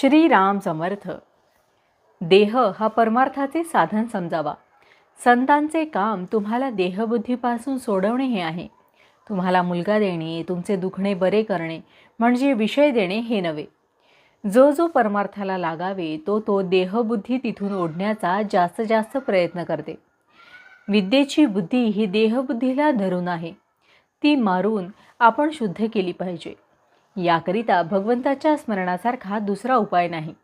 श्रीराम समर्थ. देह हा परमार्थाचे साधन समजावा. संतांचे काम तुम्हाला देहबुद्धीपासून सोडवणे हे आहे. तुम्हाला मुलगा देणे तुमचे दुखणे बरे करणे म्हणजे विषय देणे हे नव्हे. जो जो परमार्थाला लागावे तो तो देहबुद्धी तिथून ओढण्याचा जास्त जास्त प्रयत्न करते. विद्येची बुद्धी ही देहबुद्धीला धरून आहे. ती मारून आपण शुद्ध केली पाहिजे. याकरिता भगवंताच्या स्मरणासारखा दुसरा उपाय नाही.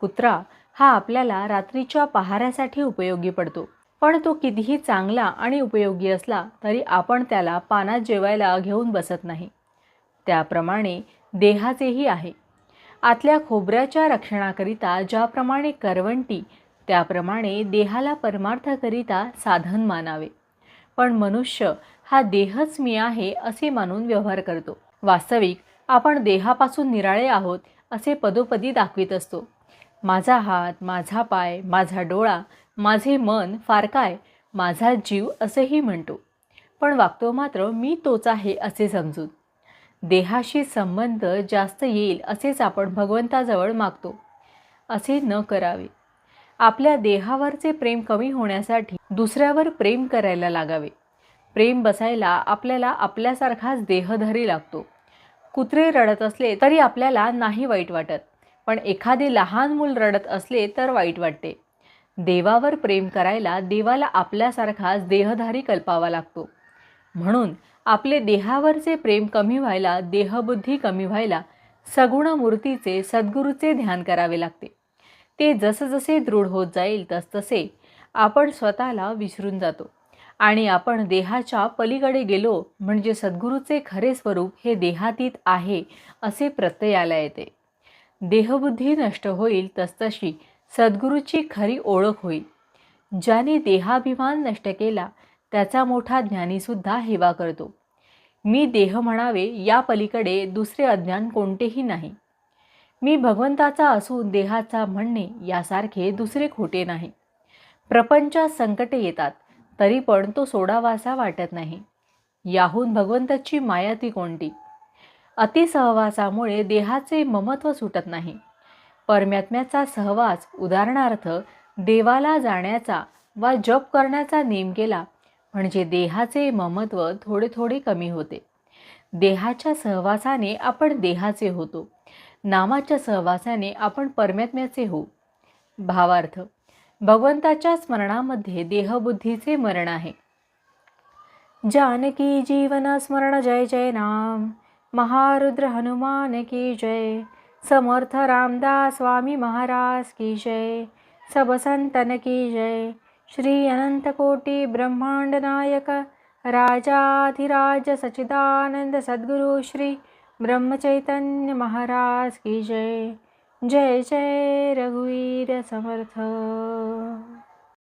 कुत्रा हा आपल्याला रात्रीच्या पहाऱ्यासाठी उपयोगी पडतो. पण तो कितीही चांगला आणि उपयोगी असला तरी आपण त्याला पानात जेवायला घेऊन बसत नाही. त्याप्रमाणे देहाचेही आहे. आतल्या खोबऱ्याच्या रक्षणाकरिता ज्याप्रमाणे करवंटी त्याप्रमाणे देहाला परमार्थाकरिता साधन मानावे. पण मनुष्य हा देहच मी आहे असे मानून व्यवहार करतो. वास्तविक आपण देहापासून निराळे आहोत असे पदोपदी दाखवित असतो. माझा हात माझा पाय माझा डोळा माझे मन फार काय? माझा जीव असेही म्हणतो. पण वागतो मात्र मी तोच आहे असे समजून. देहाशी संबंध जास्त येईल असेच आपण भगवंताजवळ मागतो. असे न करावे. आपल्या देहावरचे प्रेम कमी होण्यासाठी दुसऱ्यावर प्रेम करायला लागावे. प्रेम बसायला आपल्याला आपल्यासारखाच देहधरी लागतो. कुत्रे रडत असले तरी आपल्याला नाही वाईट वाटत. पण एखादे लहान मूल रडत असले तर वाईट वाटते. देवावर प्रेम करायला देवाला आपल्यासारखाच देहधारी कल्पावा लागतो. म्हणून आपले देहावरचे प्रेम कमी व्हायला देहबुद्धी कमी व्हायला सगुण मूर्तीचे सद्गुरूचे ध्यान करावे लागते. ते जसजसे दृढ होत जाईल तसतसे आपण स्वतःला विसरून जातो. आणि आपण देहाच्या पलीकडे गेलो म्हणजे सद्गुरूचे खरे स्वरूप हे देहातीत आहे असे प्रत्ययाला येते. देहबुद्धी नष्ट होईल तसतशी सद्गुरूची खरी ओळख होईल. ज्याने देहाभिमान नष्ट केला त्याचा मोठा ज्ञानीसुद्धा हेवा करतो. मी देह म्हणावे या पलीकडे दुसरे अज्ञान कोणतेही नाही. मी भगवंताचा असून देहाचा म्हणणे यासारखे दुसरे खोटे नाही. प्रपंचात संकटे येतात. तरी पण तो सोडावासा वाटत नाही. याहून भगवंताची माया ती कोणती? अतिसहवासामुळे देहाचे ममत्व सुटत नाही. परमात्म्याचा सहवास उदाहरणार्थ देवाला जाण्याचा वा जप करण्याचा नेम केला म्हणजे देहाचे ममत्व थोडे थोडे कमी होते. देहाच्या सहवासाने आपण देहाचे होतो. नामाच्या सहवासाने आपण परमात्म्याचे होऊ. भावार्थ भगवंताच्या स्मरणामध्ये देहबुद्धीचे मरण आहे. जानकी जीवन स्मरण जय जय नाम. महारुद्र हनुमान की जय. समर्थ रामदास स्वामी महाराज की जय. सब संतन की जय. श्री अनंत कोटी ब्रह्मांड नायक. राजाधिराज सचिदानंद सद्गुरु श्री ब्रह्मचैतन्य महाराज की जय. जय जय रघुवीर समर्थ.